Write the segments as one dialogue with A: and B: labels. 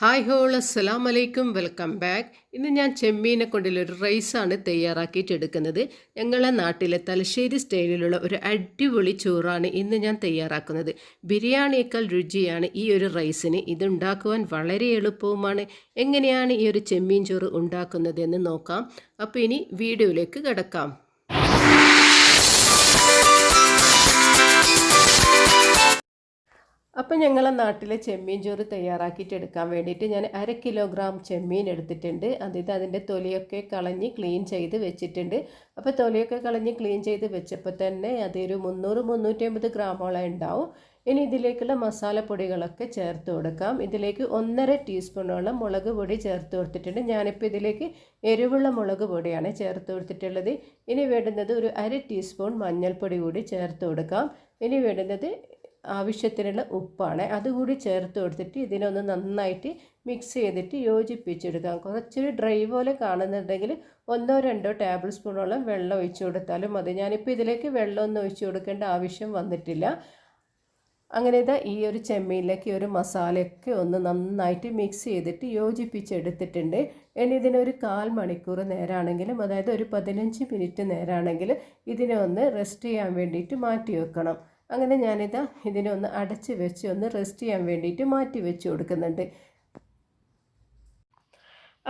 A: Hi whole അസ്സലാം വലൈക്കും welcome back. ഇന്ന് ഞാൻ ചെമ്മീനെ കൊണ്ടുള്ള ഒരു റൈസാണ് തയ്യാറാക്കിയിട്ട് എടുക്കുന്നത് ഞങ്ങളെ നാട്ടിലെ തലശ്ശേരി സ്റ്റൈലിലുള്ള ഒരു അടിപൊളി ചോറാണ് ഇന്ന് ഞാൻ തയ്യാറാക്കുന്നത്. ബിരിയാണിയേക്കാൾ രുചിയാണ് ഈ ഒരു റൈസിന്. ഇതുണ്ടാക്കുവാൻ വളരെ എളുപ്പവുമാണ്. എങ്ങനെയാണ് ഈ ഒരു ചെമ്മീൻ ചോറ് ഉണ്ടാക്കുന്നതെന്ന് നോക്കാം. അപ്പോൾ ഇനി വീഡിയോയിലേക്ക് കിടക്കാം. അപ്പം ഞങ്ങളെ നാട്ടിലെ ചെമ്മീൻ ചോറ് തയ്യാറാക്കിയിട്ട് എടുക്കാൻ വേണ്ടിയിട്ട് ഞാൻ അര കിലോഗ്രാം ചെമ്മീൻ എടുത്തിട്ടുണ്ട്. അതായത് അതിന്റെ തൊലിയൊക്കെ കളഞ്ഞ് ക്ലീൻ ചെയ്ത് വെച്ചിട്ടുണ്ട്. അപ്പോൾ തൊലിയൊക്കെ കളഞ്ഞ് ക്ലീൻ ചെയ്ത് വെച്ചപ്പോൾ തന്നെ അതൊരു മുന്നൂറ് മുന്നൂറ്റി ഗ്രാമോളം ഉണ്ടാവും. ഇനി ഇതിലേക്കുള്ള മസാലപ്പൊടികളൊക്കെ ചേർത്ത് കൊടുക്കാം. ഇതിലേക്ക് ഒന്നര ടീസ്പൂണോളം മുളക് പൊടി ചേർത്ത് കൊടുത്തിട്ടുണ്ട്. ഞാനിപ്പോൾ ഇതിലേക്ക് എരിവുള്ള മുളക് പൊടിയാണ് ചേർത്ത് കൊടുത്തിട്ടുള്ളത്. ഇനി വേണ്ടുന്നത് ഒരു അര ടീസ്പൂൺ മഞ്ഞൾപ്പൊടി കൂടി ചേർത്ത് കൊടുക്കാം. ഇനി വേണ്ടുന്നത് ആവശ്യത്തിനുള്ള ഉപ്പാണ്. അതുകൂടി ചേർത്ത് കൊടുത്തിട്ട് ഇതിനൊന്ന് നന്നായിട്ട് മിക്സ് ചെയ്തിട്ട് യോജിപ്പിച്ചെടുക്കാം. കുറച്ചൊരു ഡ്രൈ പോലെ കാണുന്നുണ്ടെങ്കിൽ ഒന്നോ രണ്ടോ ടേബിൾ സ്പൂണോളം വെള്ളം ഒഴിച്ചു കൊടുത്താലും മതി. ഞാനിപ്പോൾ ഇതിലേക്ക് വെള്ളമൊന്നും ഒഴിച്ചു കൊടുക്കേണ്ട ആവശ്യം വന്നിട്ടില്ല. അങ്ങനെ ഇതാ ഈ ഒരു ചെമ്മീനിലേക്ക് ഒരു മസാലയൊക്കെ ഒന്ന് നന്നായിട്ട് മിക്സ് ചെയ്തിട്ട് യോജിപ്പിച്ചെടുത്തിട്ടുണ്ട്. ഇനി ഇതിനൊരു കാൽ മണിക്കൂർ നേരാണെങ്കിലും അതായത് ഒരു പതിനഞ്ച് മിനിറ്റ് നേരാണെങ്കിലും ഇതിനെ ഒന്ന് റെസ്റ്റ് ചെയ്യാൻ വേണ്ടിയിട്ട് മാറ്റി വെക്കണം. അങ്ങനെ ഞാനിത് ഇതിനെ ഒന്ന് അടച്ച് വെച്ച് ഒന്ന് റെസ്റ്റ് ചെയ്യാൻ വേണ്ടിയിട്ട് മാറ്റി വെച്ച് കൊടുക്കുന്നുണ്ട്.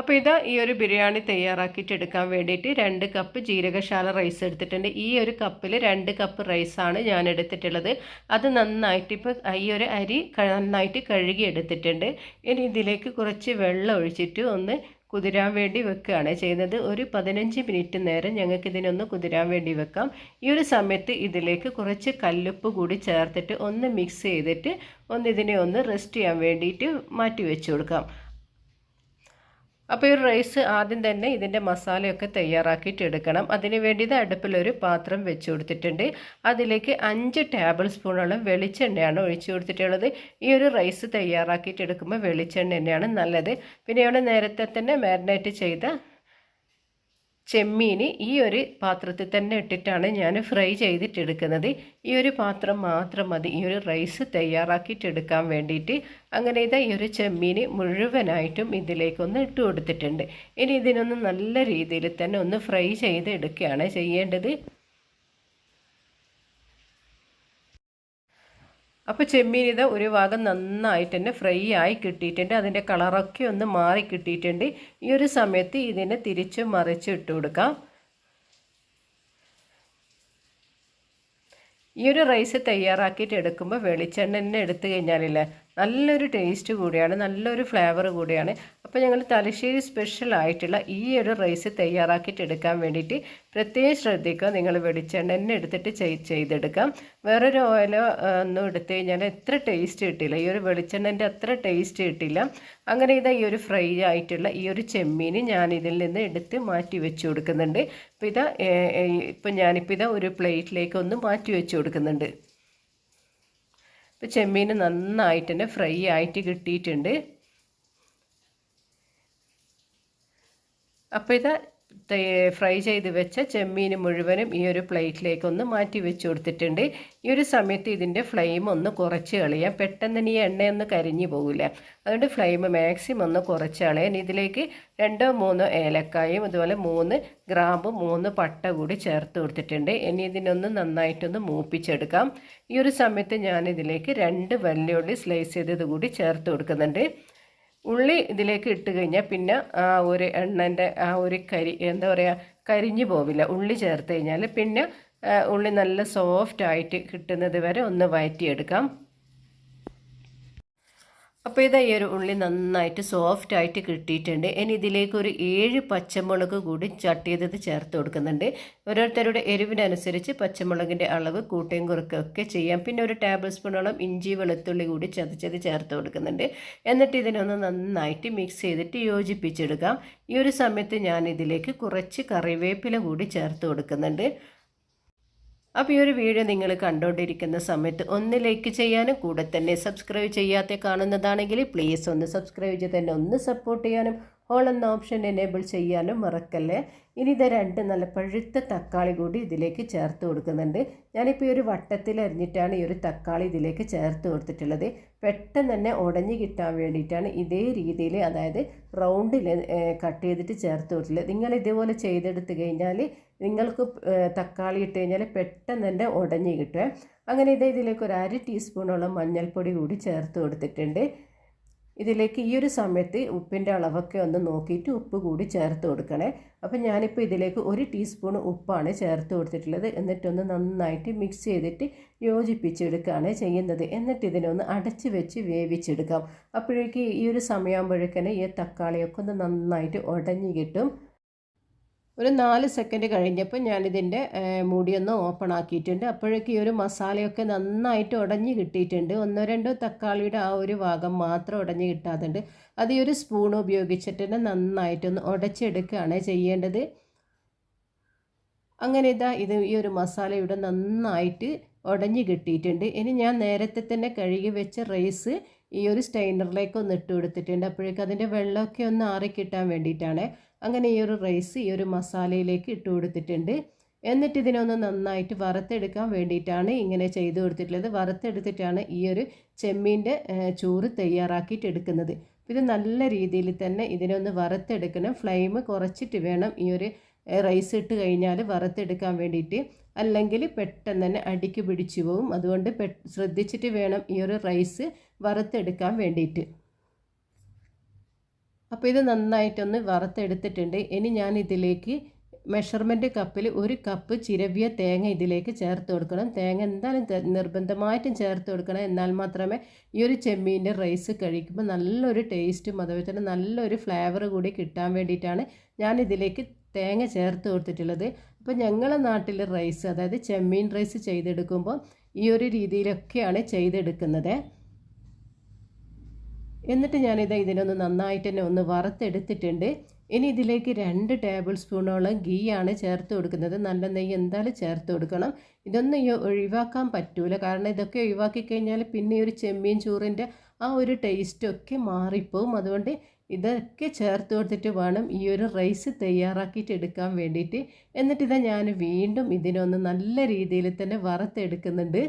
A: അപ്പോൾ ഇതാ ഈ ഒരു ബിരിയാണി തയ്യാറാക്കിയിട്ട് എടുക്കാൻ വേണ്ടിയിട്ട് രണ്ട് കപ്പ് ജീരകശാല റൈസ് എടുത്തിട്ടുണ്ട്. ഈ ഒരു കപ്പിൽ രണ്ട് കപ്പ് റൈസാണ് ഞാൻ എടുത്തിട്ടുള്ളത്. അത് നന്നായിട്ട് ഇപ്പോൾ ഈ ഒരു അരി നന്നായിട്ട് കഴുകി എടുത്തിട്ടുണ്ട്. ഇനി ഇതിലേക്ക് കുറച്ച് വെള്ളം ഒഴിച്ചിട്ട് ഒന്ന് കുതിരാൻ വേണ്ടി വെക്കുകയാണ്. ചെയ്യുന്നത് ഒരു പതിനഞ്ച് മിനിറ്റ് നേരം ഞങ്ങൾക്ക് ഇതിനൊന്ന് കുതിരാൻ വേണ്ടി വെക്കാം. ഈ ഒരു സമയത്ത് ഇതിലേക്ക് കുറച്ച് കല്ലുപ്പ് കൂടി ചേർത്തിട്ട് ഒന്ന് മിക്സ് ചെയ്തിട്ട് ഒന്ന് ഇതിനെ ഒന്ന് റെസ്റ്റ് ചെയ്യാൻ വേണ്ടിയിട്ട് മാറ്റി വെച്ച് കൊടുക്കാം. അപ്പോൾ ഈ റൈസ് ആദ്യം തന്നെ ഇതിന്റെ മസാലയൊക്കെ തയ്യാറാക്കിയിട്ട് എടുക്കണം. അതിന് വേണ്ടിയത് അടുപ്പിലൊരു പാത്രം വെച്ച് കൊടുത്തിട്ടുണ്ട്. അതിലേക്ക് അഞ്ച് ടേബിൾ സ്പൂണോളം വെളിച്ചെണ്ണയാണ് ഒഴിച്ചു കൊടുത്തിട്ടുള്ളത്. ഈ ഒരു റൈസ് തയ്യാറാക്കിയിട്ട് എടുക്കുമ്പോൾ വെളിച്ചെണ്ണ തന്നെയാണ് നല്ലത്. പിന്നെ ഇവിടെ നേരത്തെ തന്നെ മാരിനേറ്റ് ചെയ്ത ചെമ്മീൻ ഈ ഒരു പാത്രത്തിൽ തന്നെ ഇട്ടിട്ടാണ് ഞാൻ ഫ്രൈ ചെയ്തിട്ടെടുക്കുന്നത്. ഈ ഒരു പാത്രം മാത്രം മതി. ഈ ഒരു റൈസ് തയ്യാറാക്കിയിട്ടെടുക്കാൻ വേണ്ടിയിട്ട്. അങ്ങനെ ഇതാ ഈ ഒരു ചെമ്മീൻ മുഴുവനായിട്ടും ഇതിലേക്കൊന്ന് ഇട്ട് കൊടുത്തിട്ടുണ്ട്. ഇനി ഇതിനൊന്ന് നല്ല രീതിയിൽ തന്നെ ഒന്ന് ഫ്രൈ ചെയ്ത് എടുക്കുകയാണ് ചെയ്യേണ്ടത്. അപ്പോൾ ചെമ്മീൻ ഇത് ഒരു ഭാഗം നന്നായിട്ട് തന്നെ ഫ്രൈ ആയി കിട്ടിയിട്ടുണ്ട്. അതിന്റെ കളറൊക്കെ ഒന്ന് മാറി കിട്ടിയിട്ടുണ്ട്. ഈ ഒരു സമയത്ത് ഇതിനെ തിരിച്ച് മറിച്ച് ഇട്ട് കൊടുക്കാം. ഈ ഒരു റൈസ് തയ്യാറാക്കിയിട്ട് എടുക്കുമ്പോൾ വെളിച്ചെണ്ണ തന്നെ എടുത്തു കഴിഞ്ഞാലില്ലേ നല്ലൊരു ടേസ്റ്റ് കൂടിയാണ് നല്ലൊരു ഫ്ലേവർ കൂടിയാണ്. അപ്പോൾ ഞങ്ങൾ തലശ്ശേരി സ്പെഷ്യൽ ആയിട്ടുള്ള ഈ ഒരു റൈസ് തയ്യാറാക്കിയിട്ട് എടുക്കാൻ വേണ്ടിയിട്ട് പ്രത്യേകം ശ്രദ്ധിക്കുക. നിങ്ങൾ വെളിച്ചെണ്ണ തന്നെ എടുത്തിട്ട് ചെയ്തെടുക്കാം. വേറൊരു ഓയിലോ ഒന്നും എടുത്തു കഴിഞ്ഞാൽ എത്ര ടേസ്റ്റ് കിട്ടില്ല. ഈ ഒരു വെളിച്ചെണ്ണന്റെ അത്ര ടേസ്റ്റ് കിട്ടില്ല. അങ്ങനെ ഇതാ ഈ ഒരു ഫ്രൈ ആയിട്ടുള്ള ഈ ഒരു ചെമ്മീൻ ഞാൻ ഇതിൽ നിന്ന് എടുത്ത് മാറ്റി വെച്ച് കൊടുക്കുന്നുണ്ട്. അപ്പോൾ ഇതാ ഇപ്പം ഞാനിപ്പോൾ ഇതാ ഒരു പ്ലേറ്റിലേക്ക് ഒന്ന് മാറ്റി വെച്ച് കൊടുക്കുന്നുണ്ട്. ഇപ്പോൾ ചെമ്മീൻ നന്നായിട്ട് തന്നെ ഫ്രൈ ആയിട്ട് കിട്ടിയിട്ടുണ്ട്. അപ്പോൾ ഇത് ഫ്രൈ ചെയ്ത് വെച്ച ചെമ്മീൻ മുഴുവനും ഈ ഒരു പ്ലേറ്റിലേക്ക് ഒന്ന് മാറ്റി വെച്ച് കൊടുത്തിട്ടുണ്ട്. ഈ ഒരു സമയത്ത് ഇതിന്റെ ഫ്ലെയിം ഒന്ന് കുറച്ച് കളയാം. പെട്ടെന്ന് ഈ എണ്ണയൊന്ന് കരിഞ്ഞു പോകില്ല. അതുകൊണ്ട് ഫ്ലെയിം മാക്സിമം ഒന്ന് കുറച്ച് കളയാൻ ഇതിലേക്ക് രണ്ടോ മൂന്നോ ഏലക്കായും അതുപോലെ മൂന്ന് ഗ്രാമ്പും മൂന്ന് പട്ട കൂടി ചേർത്ത് കൊടുത്തിട്ടുണ്ട്. ഇനി ഇതിനൊന്ന് നന്നായിട്ടൊന്ന് മൂപ്പിച്ചെടുക്കാം. ഈ ഒരു സമയത്ത് ഞാനിതിലേക്ക് രണ്ട് വല്യുള്ളി സ്ലൈസ് ചെയ്തത് കൂടി ചേർത്ത് കൊടുക്കുന്നുണ്ട്. ഉള്ളി ഇതിലേക്ക് ഇട്ട് കഴിഞ്ഞാൽ പിന്നെ ആ ഒരു എണ്ണന്റെ ആ ഒരു കരി എന്താ പറയുക കരിഞ്ഞു പോവില്ല. ഉള്ളി ചേർത്ത് കഴിഞ്ഞാൽ പിന്നെ ഉള്ളി നല്ല സോഫ്റ്റ് ആയിട്ട് കിട്ടുന്നത് വരെ ഒന്ന് വഴറ്റിയെടുക്കാം അപ്പോൾ ഇതാ ഈ ഒരു ഉള്ളി നന്നായിട്ട് സോഫ്റ്റ് ആയിട്ട് കിട്ടിയിട്ടുണ്ട്. ഇനി ഇതിലേക്ക് ഒരു ഏഴ് പച്ചമുളക് കൂടി ചട്ടിയതത് ചേർത്ത് കൊടുക്കുന്നുണ്ട്. ഓരോരുത്തരുടെ എരിവിനനുസരിച്ച് പച്ചമുളകിന്റെ അളവ് കൂട്ടയും കുറുക്കൊക്കെ ചെയ്യാം. പിന്നെ ഒരു ടേബിൾ സ്പൂണോളം ഇഞ്ചി വെളുത്തുള്ളി കൂടി ചതച്ചത് ചേർത്ത് കൊടുക്കുന്നുണ്ട്. എന്നിട്ട് ഇതിനൊന്ന് നന്നായിട്ട് മിക്സ് ചെയ്തിട്ട് യോജിപ്പിച്ചെടുക്കാം. ഈ ഒരു സമയത്ത് ഞാൻ ഇതിലേക്ക് കുറച്ച് കറിവേപ്പില കൂടി ചേർത്ത് കൊടുക്കുന്നുണ്ട്. അപ്പോൾ ഈ ഒരു വീഡിയോ നിങ്ങൾ കണ്ടുകൊണ്ടിരിക്കുന്ന സമയത്ത് ഒന്ന് ലൈക്ക് ചെയ്യാനും കൂടെ തന്നെ സബ്സ്ക്രൈബ് ചെയ്യാത്ത കാണുന്നതാണെങ്കിൽ പ്ലീസ് ഒന്ന് സബ്സ്ക്രൈബ് ചെയ്ത് തന്നെ ഒന്ന് സപ്പോർട്ട് ചെയ്യാനും ഹോൾ എന്ന ഓപ്ഷൻ എനേബിൾ ചെയ്യാനും മറക്കല്ലേ? ഇനി ഇത് രണ്ട് നല്ല പഴുത്ത തക്കാളി കൂടി ഇതിലേക്ക് ചേർത്ത് കൊടുക്കുന്നുണ്ട്. ഞാനിപ്പോൾ ഈ ഒരു വട്ടത്തിൽ അരിഞ്ഞിട്ടാണ് ഈ ഒരു തക്കാളി ഇതിലേക്ക് ചേർത്ത് കൊടുത്തിട്ടുള്ളത്. പെട്ടെന്ന് തന്നെ ഉടഞ്ഞു കിട്ടാൻ വേണ്ടിയിട്ടാണ് ഇതേ രീതിയിൽ അതായത് റൗണ്ടിൽ കട്ട് ചെയ്തിട്ട് ചേർത്ത് കൊടുത്തിട്ടുള്ളത്. നിങ്ങൾ ഇതേപോലെ ചെയ്തെടുത്ത് കഴിഞ്ഞാൽ നിങ്ങൾക്ക് തക്കാളി ഇട്ട് കഴിഞ്ഞാൽ പെട്ടെന്ന് തന്നെ ഉടഞ്ഞു കിട്ടും. അങ്ങനെ ഇത് ഇതിലേക്ക് ഒരു അര ടീസ്പൂണോളം മഞ്ഞൾപ്പൊടി കൂടി ചേർത്ത് കൊടുത്തിട്ടുണ്ട്. ഇതിലേക്ക് ഈ ഒരു സമയത്ത് ഉപ്പിന്റെ അളവൊക്കെ ഒന്ന് നോക്കിയിട്ട് ഉപ്പ് കൂടി ചേർത്ത് കൊടുക്കണേ. അപ്പം ഞാനിപ്പോൾ ഇതിലേക്ക് ഒരു ടീസ്പൂൺ ഉപ്പാണ് ചേർത്ത് കൊടുത്തിട്ടുള്ളത്. എന്നിട്ടൊന്ന് നന്നായിട്ട് മിക്സ് ചെയ്തിട്ട് യോജിപ്പിച്ചെടുക്കുകയാണ് ചെയ്യുന്നത്. എന്നിട്ട് ഇതിനൊന്ന് അടച്ച് വെച്ച് വേവിച്ചെടുക്കാം. അപ്പോഴേക്ക് ഈ ഒരു സമയമാകുമ്പോഴേക്കന്നെ ഈ തക്കാളിയൊക്കെ ഒന്ന് നന്നായിട്ട് ഉടഞ്ഞു കിട്ടും. ഒരു നാല് സെക്കൻഡ് കഴിഞ്ഞപ്പോൾ ഞാനിതിന്റെ മൂടിയൊന്ന് ഓപ്പൺ ആക്കിയിട്ടുണ്ട്. അപ്പോഴേക്കും ഈ ഒരു മസാലയൊക്കെ നന്നായിട്ട് ഉടഞ്ഞ് കിട്ടിയിട്ടുണ്ട്. ഒന്നോ രണ്ടോ തക്കാളിയുടെ ആ ഒരു ഭാഗം മാത്രം ഉടഞ്ഞ് കിട്ടാതുണ്ട് അത് ഈ ഒരു സ്പൂൺ ഉപയോഗിച്ചിട്ട് തന്നെ നന്നായിട്ടൊന്ന് ഉടച്ചെടുക്കുകയാണ് ചെയ്യേണ്ടത്. അങ്ങനെ ഇതാ ഇത് ഈ ഒരു മസാല ഇവിടെ നന്നായിട്ട് ഉടഞ്ഞ് കിട്ടിയിട്ടുണ്ട്. ഇനി ഞാൻ നേരത്തെ തന്നെ കഴുകി വെച്ച റൈസ് ഈ ഒരു സ്റ്റൈനറിലേക്ക് ഒന്ന് ഇട്ട് കൊടുത്തിട്ടുണ്ട്. അപ്പോഴേക്കും അതിന്റെ വെള്ളമൊക്കെ ഒന്ന് ആറി കിട്ടാൻ വേണ്ടിയിട്ടാണ് അങ്ങനെ ഈ ഒരു റൈസ് ഈ ഒരു മസാലയിലേക്ക് ഇട്ട് കൊടുത്തിട്ടുണ്ട്. എന്നിട്ട് ഇതിനൊന്ന് നന്നായിട്ട് വറുത്തെടുക്കാൻ വേണ്ടിയിട്ടാണ് ഇങ്ങനെ ചെയ്ത് കൊടുത്തിട്ടുള്ളത്. വറുത്തെടുത്തിട്ടാണ് ഈ ഒരു ചെമ്മീന്റെ ചോറ് തയ്യാറാക്കിയിട്ട് എടുക്കുന്നത്. ഇത് നല്ല രീതിയിൽ തന്നെ ഇതിനൊന്ന് വറുത്തെടുക്കണം. ഫ്ലെയിം കുറച്ചിട്ട് വേണം ഈ ഒരു റൈസ് ഇട്ട് കഴിഞ്ഞാൽ വറുത്തെടുക്കാൻ വേണ്ടിയിട്ട്. അല്ലെങ്കിൽ പെട്ടെന്ന് തന്നെ അടിക്ക് പിടിച്ചു പോവും. അതുകൊണ്ട് ശ്രദ്ധിച്ചിട്ട് വേണം ഈ ഒരു റൈസ് വറുത്തെടുക്കാൻ വേണ്ടിയിട്ട് അപ്പോൾ ഇത് നന്നായിട്ടൊന്ന് വറുത്തെടുത്തിട്ടുണ്ട്. ഇനി ഞാൻ ഇതിലേക്ക് മെഷർമെന്റ് കപ്പിൽ ഒരു കപ്പ് ചിരവിയ തേങ്ങ ഇതിലേക്ക് ചേർത്ത് കൊടുക്കണം. തേങ്ങ എന്തായാലും നിർബന്ധമായിട്ടും ചേർത്ത് കൊടുക്കണം. എന്നാൽ മാത്രമേ ഈ ഒരു ചെമ്മീന്റെ റൈസ് കഴിക്കുമ്പോൾ നല്ലൊരു ടേസ്റ്റും അതുപോലെ തന്നെ നല്ലൊരു ഫ്ലേവർ കൂടി കിട്ടാൻ വേണ്ടിയിട്ടാണ് ഞാൻ ഇതിലേക്ക് തേങ്ങ ചേർത്ത് കൊടുത്തിട്ടുള്ളത്. അപ്പോൾ ഞങ്ങളുടെ നാട്ടിൽ റൈസ് അതായത് ചെമ്മീൻ റൈസ് ചെയ്തെടുക്കുമ്പോൾ ഈ ഒരു രീതിയിലൊക്കെയാണ് ചെയ്തെടുക്കുന്നത്. എന്നിട്ട് ഞാനിത് ഇതിനൊന്ന് നന്നായിട്ട് തന്നെ ഒന്ന് വറുത്തെടുത്തിട്ടുണ്ട്. ഇനി ഇതിലേക്ക് രണ്ട് ടേബിൾ സ്പൂണോളം ആണ് ചേർത്ത് കൊടുക്കുന്നത്. നല്ല നെയ്യ് എന്തായാലും ചേർത്ത് കൊടുക്കണം. ഇതൊന്നും ഒഴിവാക്കാൻ പറ്റൂല. കാരണം ഇതൊക്കെ ഒഴിവാക്കി കഴിഞ്ഞാൽ പിന്നെ ഈ ഒരു ചെമ്മീൻ ചോറിന്റെ ആ ഒരു ടേസ്റ്റൊക്കെ മാറിപ്പോവും. അതുകൊണ്ട് ഇതൊക്കെ ചേർത്ത് കൊടുത്തിട്ട് വേണം ഈ ഒരു റൈസ് തയ്യാറാക്കിയിട്ട് എടുക്കാൻ വേണ്ടിയിട്ട്. എന്നിട്ട് ഞാൻ വീണ്ടും ഇതിനൊന്ന് നല്ല രീതിയിൽ തന്നെ വറുത്തെടുക്കുന്നുണ്ട്.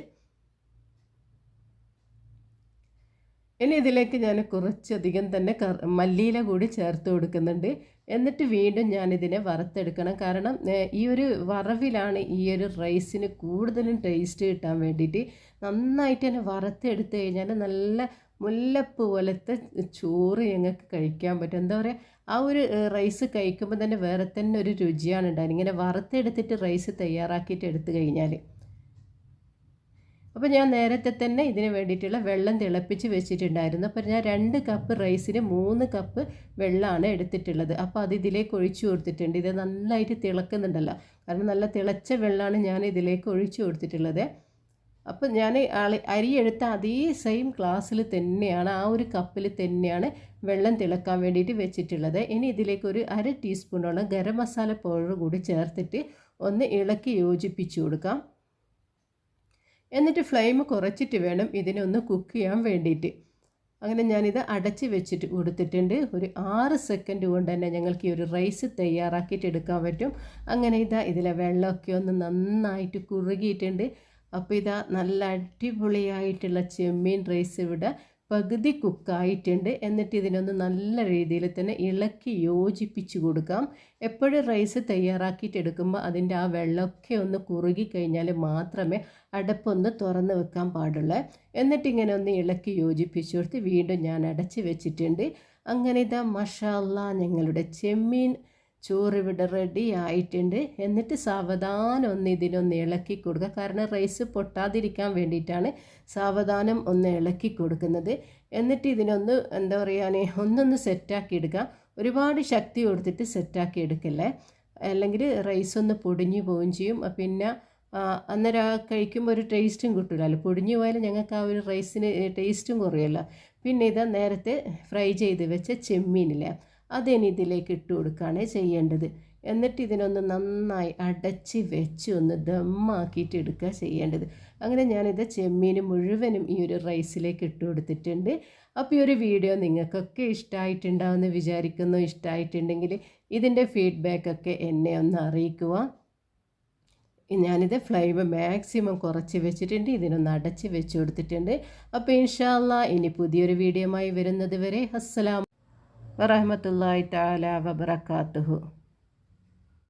A: ഇനി ഇതിലേക്ക് ഞാൻ കുറച്ചധികം തന്നെ മല്ലിയില കൂടി ചേർത്ത് കൊടുക്കുന്നുണ്ട്. എന്നിട്ട് വീണ്ടും ഞാനിതിനെ വറുത്തെടുക്കണം. കാരണം ഈ ഒരു വറവിലാണ് ഈ ഒരു റൈസിന് കൂടുതലും ടേസ്റ്റ് കിട്ടാൻ വേണ്ടിയിട്ട്. നന്നായിട്ട് തന്നെ വറുത്തെടുത്ത് കഴിഞ്ഞാൽ നല്ല മുല്ലപ്പ് പോലത്തെ ചോറ് ഞങ്ങൾക്ക് കഴിക്കാൻ പറ്റും. എന്താ പറയുക ആ ഒരു റൈസ് കഴിക്കുമ്പോൾ തന്നെ വേറെ തന്നെ ഒരു രുചിയാണ് ഉണ്ടാകുന്നത് ഇങ്ങനെ വറുത്തെടുത്തിട്ട് റൈസ് തയ്യാറാക്കിയിട്ട് എടുത്തു കഴിഞ്ഞാൽ അപ്പോൾ ഞാൻ നേരത്തെ തന്നെ ഇതിന് വേണ്ടിയിട്ടുള്ള വെള്ളം തിളപ്പിച്ച് വെച്ചിട്ടുണ്ടായിരുന്നു. അപ്പോൾ ഞാൻ രണ്ട് കപ്പ് റൈസിന് മൂന്ന് കപ്പ് വെള്ളമാണ് എടുത്തിട്ടുള്ളത്. അപ്പോൾ അത് ഇതിലേക്ക് ഒഴിച്ചു കൊടുത്തിട്ടുണ്ട്. ഇത് നന്നായിട്ട് തിളക്കുന്നുണ്ടല്ലോ. കാരണം നല്ല തിളച്ച വെള്ളമാണ് ഞാൻ ഇതിലേക്ക് ഒഴിച്ചു കൊടുത്തിട്ടുള്ളത്. അപ്പോൾ ഞാൻ അരി എടുത്ത അതേ സെയിം ഗ്ലാസ്സിൽ തന്നെയാണ് ആ ഒരു കപ്പിൽ തന്നെയാണ് വെള്ളം തിളക്കാൻ വേണ്ടിയിട്ട് വെച്ചിട്ടുള്ളത്. ഇനി ഇതിലേക്ക് ഒരു അര ടീസ്പൂണോളം ഗരം മസാല പൗഡർ കൂടി ചേർത്തിട്ട് ഒന്ന് ഇളക്കി യോജിപ്പിച്ച് കൊടുക്കാം. എന്നിട്ട് ഫ്ലെയിം കുറച്ചിട്ട് വേണം ഇതിനെ ഒന്ന് കുക്ക് ചെയ്യാൻ വേണ്ടിയിട്ട്. അങ്ങനെ ഞാനിത് അടച്ച് വെച്ചിട്ട് കൊടുത്തിട്ടുണ്ട്. ഒരു ആറ് സെക്കൻഡ് കൊണ്ട് തന്നെ ഞങ്ങൾക്ക് ഈ ഒരു റൈസ് തയ്യാറാക്കിയിട്ട് എടുക്കാൻ പറ്റും. അങ്ങനെ ഇതാ ഇതിലെ വെള്ളമൊക്കെ ഒന്ന് നന്നായിട്ട് കുറുകിയിട്ടുണ്ട്. അപ്പോൾ ഇതാ നല്ല അടിപൊളിയായിട്ടുള്ള ചെമ്മീൻ റൈസ് ഇവിടെ പകുതി കുക്കായിട്ടുണ്ട് എന്നിട്ട് ഇതിനൊന്ന് നല്ല രീതിയിൽ തന്നെ ഇളക്കി യോജിപ്പിച്ച് കൊടുക്കാം. എപ്പോഴും റൈസ് തയ്യാറാക്കിയിട്ട് എടുക്കുമ്പോൾ അതിന്റെ ആ വെള്ളമൊക്കെ ഒന്ന് കുറുകി കഴിഞ്ഞാൽ മാത്രമേ അടപ്പൊന്ന് തുറന്ന് വെക്കാൻ പാടുള്ളൂ. എന്നിട്ട് ഇങ്ങനെ ഒന്ന് ഇളക്കി യോജിപ്പിച്ച് കൊടുത്ത് വീണ്ടും ഞാൻ അടച്ച് വെച്ചിട്ടുണ്ട്. അങ്ങനെ ഇതാ മഷാല്ല ഞങ്ങളുടെ ചെമ്മീൻ ചോറ് ഇവിടെ റെഡി ആയിട്ടുണ്ട്. എന്നിട്ട് സാവധാനം ഒന്ന് ഇതിനൊന്ന് ഇളക്കി കൊടുക്കുക. കാരണം റൈസ് പൊട്ടാതിരിക്കാൻ വേണ്ടിയിട്ടാണ് സാവധാനം ഒന്ന് ഇളക്കി കൊടുക്കുന്നത്. എന്നിട്ട് ഇതിനൊന്ന് എന്താ പറയുക ഒന്നൊന്ന് സെറ്റാക്കി എടുക്കുക. ഒരുപാട് ശക്തി കൊടുത്തിട്ട് സെറ്റാക്കി എടുക്കല്ലേ? അല്ലെങ്കിൽ റൈസ് ഒന്ന് പൊടിഞ്ഞു പോവുകയും ചെയ്യും. പിന്നെ അന്നേരം ആ കഴിക്കുമ്പോൾ ഒരു ടേസ്റ്റും കിട്ടില്ലല്ലോ പൊടിഞ്ഞു പോയാലും ഞങ്ങൾക്ക് ആ ഒരു റൈസിന് ടേസ്റ്റും കുറയല്ലോ. പിന്നെ ഇത് നേരത്തെ ഫ്രൈ ചെയ്ത് വെച്ച ചെമ്മീനില്ലേ? അതിനി ഇതിലേക്ക് ഇട്ട് കൊടുക്കുകയാണ് ചെയ്യേണ്ടത്. എന്നിട്ട് ഇതിനൊന്ന് നന്നായി അടച്ച് വെച്ച് ഒന്ന് ദമ്മാക്കിയിട്ട് എടുക്കുക ചെയ്യേണ്ടത്. അങ്ങനെ ഞാനിത് ചെമ്മീൻ മുഴുവനും ഈ ഒരു റൈസിലേക്ക് ഇട്ട് കൊടുത്തിട്ടുണ്ട്. അപ്പോൾ ഈ ഒരു വീഡിയോ നിങ്ങൾക്കൊക്കെ ഇഷ്ടമായിട്ടുണ്ടാവുമെന്ന് വിചാരിക്കുന്നു. ഇഷ്ടമായിട്ടുണ്ടെങ്കിൽ ഇതിന്റെ ഫീഡ്ബാക്കൊക്കെ എന്നെ ഒന്ന് അറിയിക്കുക. ഞാനിത് ഫ്ലെയിം മാക്സിമം കുറച്ച് വെച്ചിട്ടുണ്ട്. ഇതിനൊന്ന് അടച്ച് വെച്ച് കൊടുത്തിട്ടുണ്ട്. അപ്പോൾ ഇൻഷാല്ല ഇനി പുതിയൊരു വീഡിയോയുമായി വരുന്നത് വരെ അസ്സലാം വറഹമത്തല്ലാഹി താല വബറകാതുഹു